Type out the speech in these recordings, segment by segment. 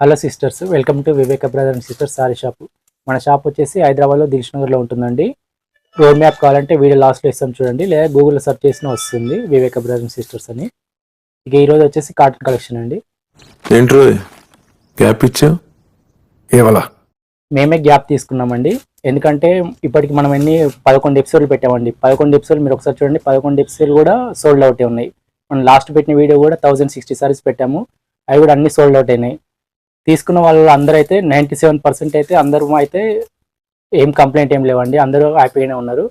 Hello sisters welcome to Viveka brother and sisters sari shop. మన shop వచ్చేసి హైదరాబాద్లో దిల్షునగర్లో ఉంటుందండి. రోడ్ మ్యాప్ కావాలంటే వీడియో లాస్ట్లో ఇస్తాం చూడండి లేదా గూగుల్లో సెర్చ్ చేసిన వస్తుంది వివేక బ్రదర్ అండ్ సిస్టర్స్ అని. ఇక ఈరోజు వచ్చేసి కాటన్ కలెక్షన్ అండి. ఏంట్రో గ్యాప్ ఇచ్చావు? ఏవలా మేమే గ్యాప్ తీసుకున్నామండి. ఎందుకంటే ఇప్పటికి మనం ఎన్ని పదకొండు ఎపిసోడ్లు పెట్టామండి. పదకొండు ఎపిసోడ్లు మీరు ఒకసారి చూడండి పదకొండు ఎపిసోడ్లు కూడా సోల్డ్ అవుట్ ఉన్నాయి మనం లాస్ట్ పెట్టిన వీడియో కూడా థౌజండ్ సిక్స్టీ సారీస్ పెట్టాము. అవి కూడా అన్ని సోల్డ్ అవుట్ అయినాయి. తీసుకున్న వాళ్ళు అందరూ అయితే నైంటీ సెవెన్ పర్సెంట్ అయితే అందరూ అయితే ఏం కంప్లైంట్ ఏం లేవండి. అందరూ హ్యాపీగానే ఉన్నారు.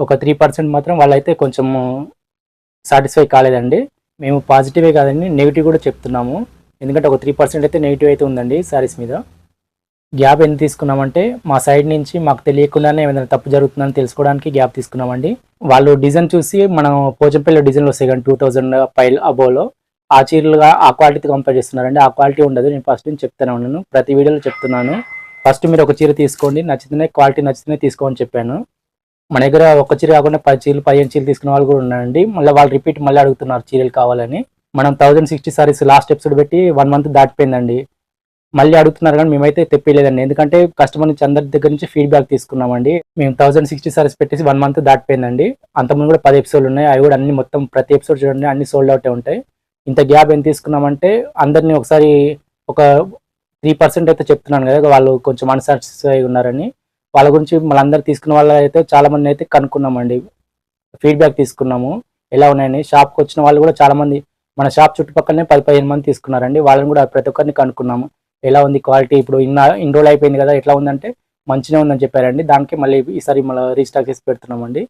ఒక త్రీ పర్సెంట్ మాత్రం వాళ్ళైతే కొంచెం సాటిస్ఫై కాలేదండి. మేము పాజిటివే కాదండి. నెగిటివ్ కూడా చెప్తున్నాము. ఎందుకంటే ఒక త్రీ పర్సెంట్ అయితే నెగిటివ్ అయితే ఉందండి సారీస్ మీద. గ్యాప్ ఎంత తీసుకున్నామంటే మా సైడ్ నుంచి మాకు తెలియకుండానే ఏమైనా తప్పు జరుగుతుందని తెలుసుకోవడానికి గ్యాప్ తీసుకున్నామండి. వాళ్ళు డిజైన్ చూసి మనం పోచంపల్లి డిజైన్లు వస్తాయి కానీ టూ థౌజండ్ పైల్ అబోలో ఆ చీరలుగా ఆ క్వాలిటీతో కంపేర్ చేస్తున్నారండి. ఆ క్వాలిటీ ఉండదు. నేను ఫస్ట్ నుంచి చెప్తానే ఉన్నాను. ప్రతి వీడియోలో చెప్తున్నాను. ఫస్ట్ మీరు ఒక చీర తీసుకోండి. నచ్చితేనే క్వాలిటీ నచ్చితేనే తీసుకోమని చెప్పాను. మన దగ్గర ఒక చీర కాకుండా పది చీరలు పదిహేను చీరలు తీసుకున్న వాళ్ళు కూడా ఉన్నారండి. మళ్ళీ వాళ్ళు రిపీట్ మళ్ళీ అడుగుతున్నారు చీరలు కావాలని. మనం thousand sixty saris last episode పెట్టి వన్ మంత్ దాటిపోయిందండి. మళ్ళీ అడుగుతున్నారు కానీ మేమైతే తెప్పిలేదండి ఎందుకంటే కస్టమర్ నుంచి అందరి దగ్గర నుంచి ఫీడ్బ్యాక్ తీసుకున్నామండి. మేము థౌసండ్ సిక్స్టీ సారీస్ పెట్టేసి వన్ మంత్ దాటిపోయిందండి. అంతకుముందు కూడా పది ఎపిసోడ్లు ఉన్నాయి. అవి కూడా అన్ని మొత్తం ప్రతి ఎపిసోడ్ చూడండి. అన్ని సోల్డ్ అవుటే ఉంటాయి. ఇంత గ్యాప్ ఎంత తీసుకున్నామంటే అందరినీ ఒకసారి ఒక త్రీ పర్సెంట్ అయితే చెప్తున్నాను కదా వాళ్ళు కొంచెం అన్సాటిస్ఫై ఉన్నారని. వాళ్ళ గురించి మనందరూ తీసుకున్న వాళ్ళు అయితే చాలామంది అయితే కనుక్కున్నామండి. ఫీడ్బ్యాక్ తీసుకున్నాము. ఎలా ఉన్నాయని. షాప్కి వచ్చిన వాళ్ళు కూడా చాలామంది మన షాప్ చుట్టుపక్కలనే పది పదిహేను మంది తీసుకున్నారండి. వాళ్ళని కూడా ప్రతి ఒక్కరిని కనుక్కున్నాము. ఎలా ఉంది క్వాలిటీ ఇప్పుడు ఇన్న ఇన్ని రోజులు అయిపోయింది కదా ఎట్లా ఉందంటే మంచిగా ఉందని చెప్పారండి. దానికి మళ్ళీ ఈసారి మళ్ళీ రీస్టాక్ చేసి పెడుతున్నామండి.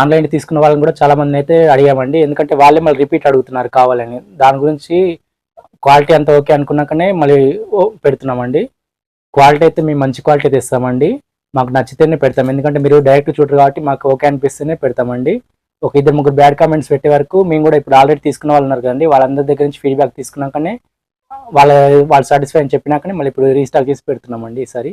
ఆన్లైన్ తీసుకున్న వాళ్ళని కూడా చాలా మంది అయితే అడిగామండి. ఎందుకంటే వాళ్ళే మళ్ళీ రిపీట్ అడుగుతున్నారు కావాలని. దాని గురించి క్వాలిటీ అంతా ఓకే అనుకున్నాకనే మళ్ళీ ఓ పెడుతున్నామండి. క్వాలిటీ అయితే మేము మంచి క్వాలిటీ తెస్తామండి. మాకు నచ్చితేనే పెడతాం. ఎందుకంటే మీరు డైరెక్ట్ చూడరు కాబట్టి మాకు ఓకే అనిపిస్తేనే పెడతామండి. ఒక ఇద్దరు ముగ్గురు బ్యాడ్ కామెంట్స్ పెట్టే వరకు మేము కూడా ఇప్పుడు ఆల్రెడీ తీసుకున్న వాళ్ళు ఉన్నారు కదండి. వాళ్ళందరి దగ్గర నుంచి ఫీడ్బ్యాక్ తీసుకున్నాకనే వాళ్ళ వాళ్ళు సాటిస్ఫై అని చెప్పినాకనే మళ్ళీ ఇప్పుడు రీస్టాక్ చేసి పెడుతున్నామండి ఈసారి.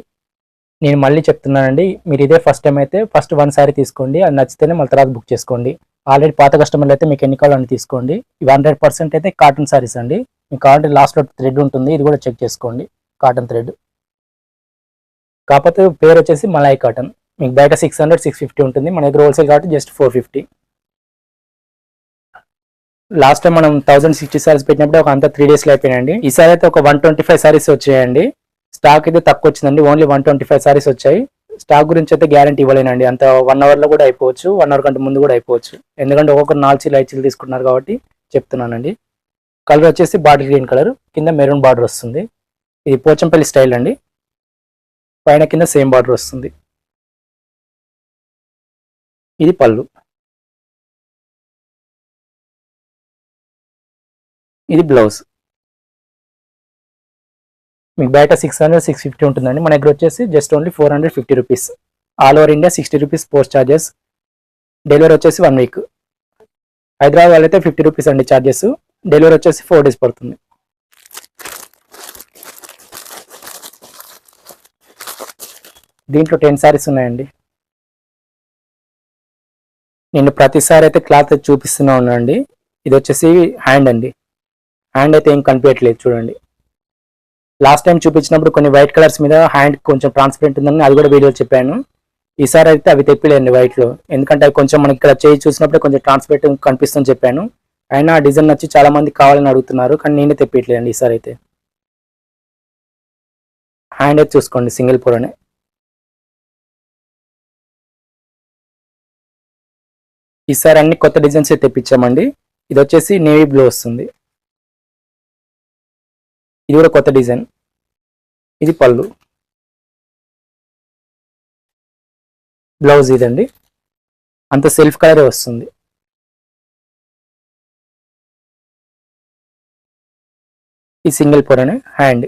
నేను మళ్ళీ చెప్తున్నానండి మీరు ఇదే ఫస్ట్ టైం అయితే ఫస్ట్ వన్ సారీ తీసుకోండి అది నచ్చితేనే మళ్ళీ తర్వాత బుక్ చేసుకోండి. ఆల్రెడీ పాత కస్టమర్లు అయితే మీకు ఎన్ని కావాలని తీసుకోండి. ఇవి హండ్రెడ్ పర్సెంట్ అయితే కాటన్ సారీస్ అండి. మీకు కావాలంటే లాస్ట్లో థ్రెడ్ ఉంటుంది ఇది కూడా చెక్ చేసుకోండి కాటన్ థ్రెడ్ కాకపోతే పేరు వచ్చేసి మలాయ్ కాటన్ మీకు బయట సిక్స్ హండ్రెడ్ సిక్స్ ఫిఫ్టీ ఉంటుంది మన దగ్గర హోల్సేల్ కాబట్టి just four fifty last time మనం థౌసండ్ సిక్స్టీ సారీస్ పెట్టినప్పుడు ఒక అంతా త్రీ డేస్లో అయిపోయినాయండి. ఈసారి అయితే ఒక వన్ ట్వంటీ ఫైవ్ సారీస్ వచ్చాయండి. స్టాక్ అయితే తక్కువ వచ్చిందండి only one twenty five saris వచ్చాయి. స్టాక్ గురించి అయితే గ్యారంటీ ఇవ్వలేనండి. అంత వన్ అవర్లో కూడా అయిపోవచ్చు. వన్ అవర్ కంటే ముందు కూడా అయిపోవచ్చు. ఎందుకంటే ఒక్కొక్కరు నాలుగు చీలు ఐదు చీలు తీసుకుంటున్నారు కాబట్టి చెప్తున్నానండి. కలర్ వచ్చేసి బాటిల్ గ్రీన్ కలర్. కింద మెరూన్ బార్డర్ వస్తుంది. ఇది పోచంపల్లి స్టైల్ అండి. పైన కింద సేమ్ బార్డర్ వస్తుంది. ఇది పళ్ళు. ఇది బ్లౌజ్. మీకు బయట సిక్స్ హండ్రెడ్ సిక్స్ ఫిఫ్టీ ఉంటుందండి. మన దగ్గర వచ్చేసి just only four hundred fifty rupees all over India sixty rupees post charges delivery వచ్చేసి వన్ వీక్ హైదరాబాద్ వాళ్ళైతే ఫిఫ్టీ రూపీస్ అండి ఛార్జెస్ డెలివరీ వచ్చేసి ఫోర్ డేస్ పడుతుంది. దీంట్లో టెన్ సారీస్ ఉన్నాయండి. నేను ప్రతిసారి అయితే క్లాత్ చూపిస్తూనే ఉన్నానండి. ఇది వచ్చేసి హ్యాండ్ అండి. హ్యాండ్ అయితే ఏం కనిపించట్లేదు చూడండి. లాస్ట్ టైం చూపించినప్పుడు కొన్ని వైట్ కలర్స్ మీద హ్యాండ్ కొంచెం ట్రాన్స్పరెంట్ ఉందని అది కూడా వీడియో చెప్పాను. ఈసారి అయితే అవి తెప్పిలేండి వైట్లో ఎందుకంటే అవి కొంచెం మనకి ఇక్కడ చేయి చూసినప్పుడు కొంచెం ట్రాన్స్పరెంట్ కనిపిస్తుందని చెప్పాను. అయినా ఆ డిజైన్ నచ్చి చాలా మంది కావాలని అడుగుతున్నారు కానీ నేనే తెప్పియట్లేదండి ఈసారి అయితే. హ్యాండ్ అయితే చూసుకోండి సింగిల్ పొరనే ఈసారి అన్ని కొత్త డిజైన్స్ అయితే తెప్పించామండి. ఇది వచ్చేసి నేవీ బ్లూ వస్తుంది. ఇది కూడా కొత్త డిజైన్. ఇది పళ్ళు. బ్లౌజ్ ఇదండి. అంత సెల్ఫ్ కలరే వస్తుంది. ఈ సింగిల్ పొరనే హ్యాండ్.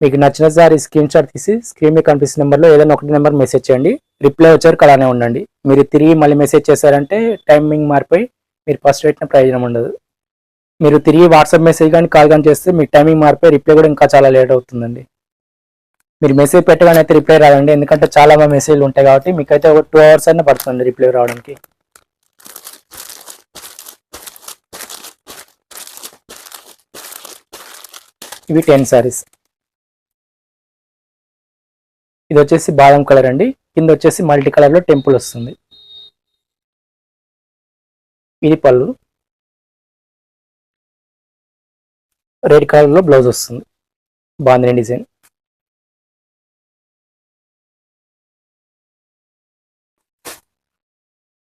మీకు నచ్చిన సార్ ఈ స్క్రీన్ షాట్ తీసి స్క్రీన్ మీకు కనిపిస్తున్న నెంబర్లో ఏదైనా ఒకటి నెంబర్ మెసేజ్ చేయండి. రిప్లై వచ్చారు అలానే ఉండండి. మీరు తిరిగి మళ్ళీ మెసేజ్ చేశారంటే టైమింగ్ మారిపోయి మీరు ఫస్ట్ పెట్టిన ప్రయోజనం ఉండదు. మీరు తిరిగి వాట్సాప్ మెసేజ్ కానీ కాల్ కానీ చేస్తే మీ టైమింగ్ మారిపోయి రిప్లై కూడా ఇంకా చాలా లేట్ అవుతుందండి. మీరు మెసేజ్ పెట్టగానే అయితే రిప్లై రాదండి. ఎందుకంటే చాలా మెసేజ్లు ఉంటాయి కాబట్టి మీకైతే ఒక టూ అవర్స్ అయినా పడుతుంది రిప్లై రావడానికి. ఇవి టెన్ సారీస్. ఇది వచ్చేసి బాదం కలర్ అండి. కింద వచ్చేసి మల్టీ కలర్లో టెంపుల్ వస్తుంది. ఇది పళ్ళు. రెడ్ కలర్లో బ్లౌజ్ వస్తుంది. బాగుంది డిజైన్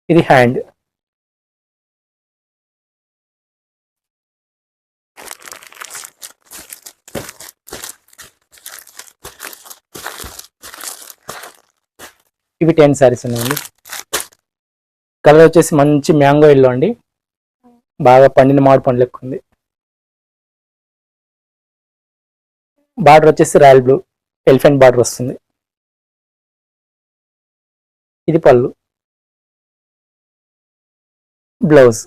ఇది హ్యాండ్ ఇవి టెన్ శారీస్ ఉన్నాయండి. కలర్ వచ్చేసి మంచి మ్యాంగో ఎల్లో అండి. బాగా పండిన మామిడి పండ్లు ఎక్కువ ఉంది బార్డర్ వచ్చేసి రాయల్ బ్లూ. ఎలిఫెంట్ బార్డర్ వస్తుంది. ఇది పళ్ళు. బ్లౌజ్.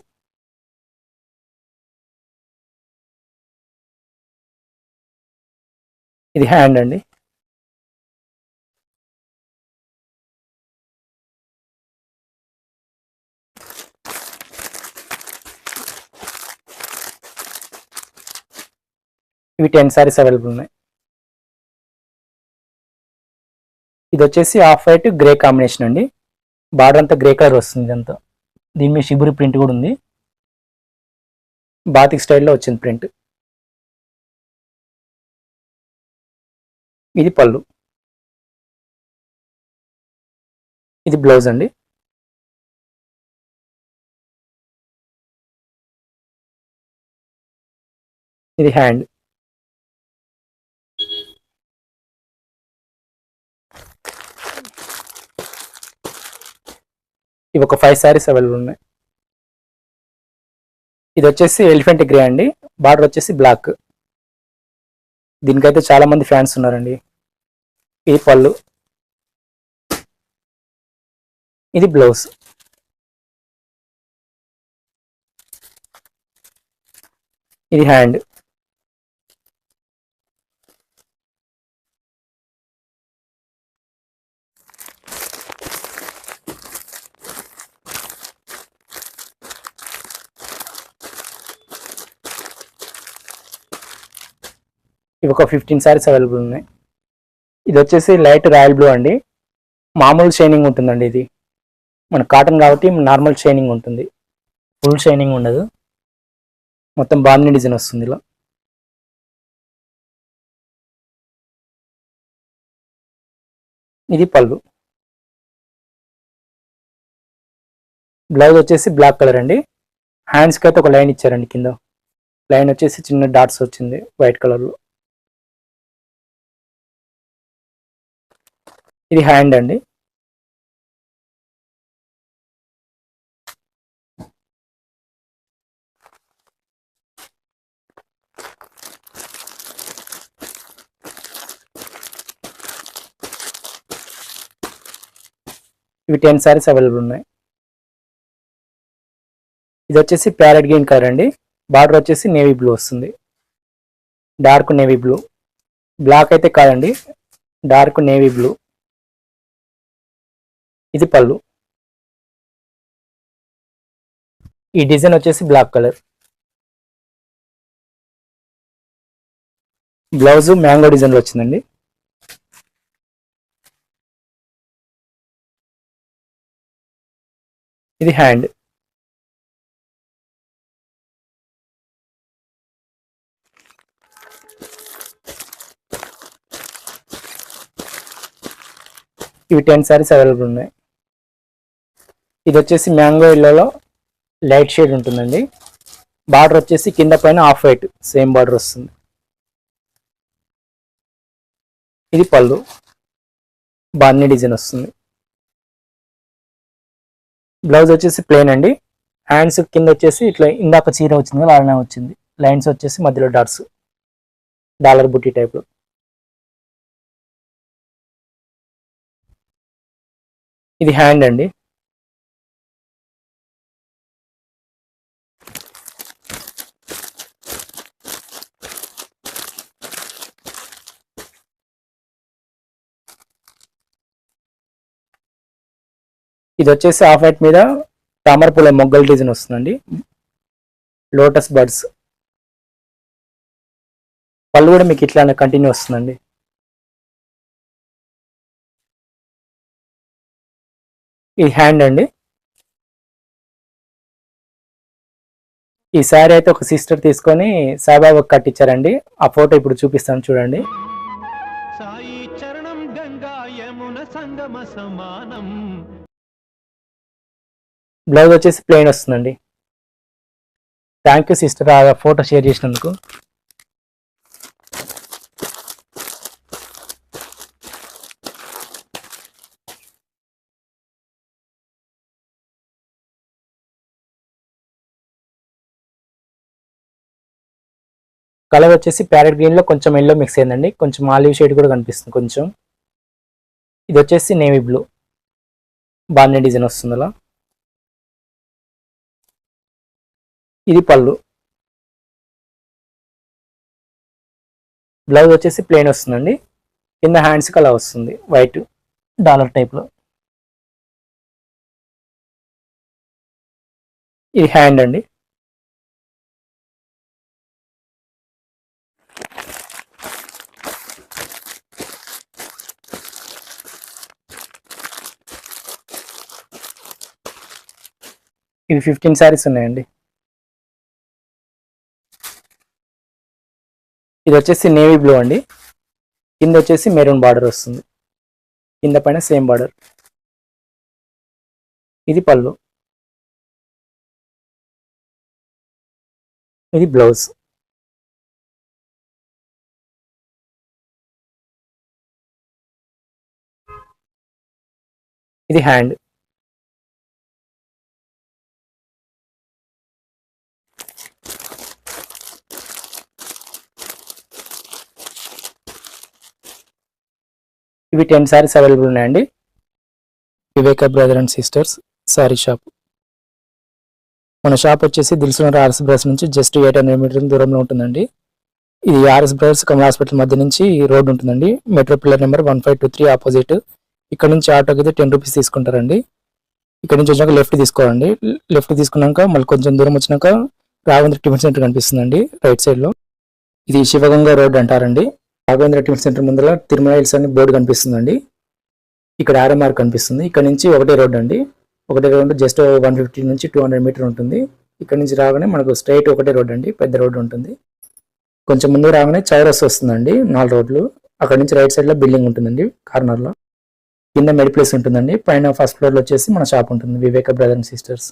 ఇది హ్యాండ్ అండి. ఇవి టెన్ సారీస్ అవైలబుల్ ఉన్నాయి. ఇది వచ్చేసి ఆఫ్ వైట్ గ్రే కాంబినేషన్ అండి. బార్డర్ అంతా గ్రే కలర్ వస్తుంది ఇదంతా. దీని మీద షిబురి ప్రింట్ కూడా ఉంది. బాతిక్ స్టైల్లో వచ్చింది ప్రింట్ ఇది పళ్ళు. ఇది బ్లౌజ్ అండి. ఇది హ్యాండ్ ఇవి ఒక ఫైవ్ శారీస్ అవైలబుల్ ఉన్నాయి. ఇది వచ్చేసి ఎలిఫెంట్ గ్రే అండి. బార్డర్ వచ్చేసి బ్లాక్ దీనికైతే చాలా మంది ఫ్యాన్స్ ఉన్నారండి. ఇది పళ్ళు. ఇది బ్లౌజ్ ఇది హ్యాండ్ ఇవి ఒక ఫిఫ్టీన్ సారీస్ అవైలబుల్ ఉన్నాయి. ఇది వచ్చేసి లైట్ రాయల్ బ్లూ అండి. మామూలు షైనింగ్ ఉంటుందండి ఇది. మన కాటన్ కాబట్టి నార్మల్ షైనింగ్ ఉంటుంది. ఫుల్ షైనింగ్ ఉండదు. మొత్తం బామ్ని డిజైన్ వస్తుంది ఇలా. ఇది పళ్ళు బ్లౌజ్ వచ్చేసి బ్లాక్ కలర్ అండి. హ్యాండ్స్కి అయితే ఒక లైన్ ఇచ్చారండి కింద. లైన్ వచ్చేసి చిన్న డాట్స్ వచ్చింది వైట్ కలర్లో ఇది హ్యాండ్ అండి. ఇవి టెన్ సారీస్ అవైలబుల్ ఉన్నాయి. ఇది వచ్చేసి ప్యారెట్ గ్రీన్ కలర్ అండి. బార్డర్ వచ్చేసి నేవీ బ్లూ వస్తుంది. Dark navy blue. బ్లాక్ అయితే కాదండి. Dark navy blue. ఇది పళ్ళు. ఈ డిజైన్ వచ్చేసి బ్లాక్ కలర్. బ్లౌజ్ మ్యాంగో డిజైన్లో వచ్చిందండి. ఇది హ్యాండ్. ఇవి టెన్ సారీస్ అవైలబుల్ ఉన్నాయి. ఇది వచ్చేసి మ్యాంగో ఇల్లలో లైట్ షేడ్ ఉంటుందండి. బార్డర్ వచ్చేసి కింద పైన ఆఫ్ వైట్ సేమ్ బార్డర్ వస్తుంది. ఇది పళ్ళు. బాన్ని డిజైన్ వస్తుంది. బ్లౌజ్ వచ్చేసి ప్లెయిన్ అండి. హ్యాండ్స్ కింద వచ్చేసి ఇట్లా ఇందాక చీర వచ్చింది అలానే వచ్చింది. లైన్స్ వచ్చేసి మధ్యలో డాట్స్. డాలర్ బుట్టి టైప్లో ఇది హ్యాండ్ అండి. ఇది వచ్చేసి ఆఫ్ వైట్ మీద తామర పూల మొగ్గల డిజైన్ వస్తుందండి. Lotus birds. పళ్ళు కూడా మీకు ఇట్లానే కంటిన్యూ వస్తుందండి. ఇది హ్యాండ్ అండి. ఈ శారీ అయితే ఒక సిస్టర్ తీసుకొని సాయిబాబా కట్టించారండి. ఆ ఫోటో ఇప్పుడు చూపిస్తాను చూడండి. సాయి చరణం గంగా యమున సంగమ సమానం. బ్లౌజ్ వచ్చేసి ప్లెయిన్ వస్తుందండి. థ్యాంక్ యూ సిస్టర్ ఆ ఫోటో షేర్ చేసినందుకు. కలర్ వచ్చేసి ప్యారెట్ గ్రీన్లో కొంచెం ఎల్లో మిక్స్ అయిందండి. కొంచెం ఆలివ్ షేడ్ కూడా కనిపిస్తుంది కొంచెం. ఇది వచ్చేసి నేవీ బ్లూ బాగానే డిజైన్ వస్తుంది అలా ఇది పళ్ళు. బ్లౌజ్ వచ్చేసి ప్లెయిన్ వస్తుందండి. కింద హ్యాండ్స్కి అలా వస్తుంది. వైట్ డాలర్ టైప్లో ఇది హ్యాండ్ అండి. ఇవి ఫిఫ్టీన్ శారీస్ ఉన్నాయండి. ఇది వచ్చేసి నేవీ బ్లూ అండి. కింద వచ్చేసి మెరూన్ బార్డర్ వస్తుంది. కింద పైన సేమ్ బార్డర్. ఇది పళ్ళు. ఇది బ్లౌజ్. ఇది హ్యాండ్. ఇవి టెన్ శారీస్ అవైలబుల్ ఉన్నాయండి. Viveka brother and sisters sari shop మన షాప్ వచ్చేసి దిల్సునగర్ ఆర్ఎస్ బ్రదర్స్ నుంచి జస్ట్ ఎయిట్ హండ్రెడ్ మీటర్ దూరంలో ఉంటుందండి. ఇది ఆర్ఎస్ బ్రదర్స్ కమల్ హాస్పిటల్ మధ్య నుంచి రోడ్ ఉంటుందండి. Metro pillar number one five two three opposite ఇక్కడ నుంచి ఆటోకి అయితే టెన్ రూపీస్ తీసుకుంటారండి. ఇక్కడ నుంచి వచ్చాక లెఫ్ట్ తీసుకోవాలండి. లెఫ్ట్ తీసుకున్నాక మళ్ళీ కొంచెం దూరం వచ్చినాక రాఘవేంద్ర టిఫిన్ సెంటర్ కనిపిస్తుందండి రైట్ సైడ్లో. ఇది శివగంగా రోడ్ అంటారండి. రాఘవేంద్ర టిఫిన్ సెంటర్ ముందర తిరుమల హిల్స్ అని బోర్డు కనిపిస్తుందండి. ఇక్కడ ఆర్ఎంఆర్ కనిపిస్తుంది. ఇక్కడ నుంచి ఒకటే రోడ్ అండి. ఒకటే రోడ్ జస్ట్ వన్ ఫిఫ్టీ నుంచి టూ హండ్రెడ్ మీటర్ ఉంటుంది. ఇక్కడ నుంచి రాగానే మనకు స్ట్రైట్ ఒకటే రోడ్ అండి. పెద్ద రోడ్ ఉంటుంది. కొంచెం ముందు రాగానే చౌరస్ వస్తుందండి. నాలుగు రోడ్లు. అక్కడ నుంచి రైట్ సైడ్లో బిల్డింగ్ ఉంటుందండి. కార్నర్లో. కింద మెడి ప్లేస్ ఉంటుందండి. పైన ఫస్ట్ ఫ్లోర్లో వచ్చేసి మన షాప్ ఉంటుంది. Viveka brother and sisters.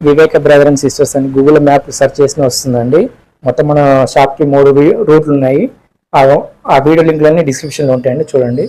Viveka brother and sisters అని గూగుల్ మ్యాప్ సెర్చ్ చేసిన వస్తుందండి. మొత్తం మన షాప్కి మూడు రూట్లు ఉన్నాయి. ఆ వీడియో లింక్లన్నీ డిస్క్రిప్షన్లో ఉంటాయండి చూడండి.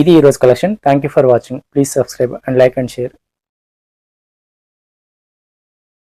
ఇది ఈ రోజు collection thank you for watching please subscribe and like and share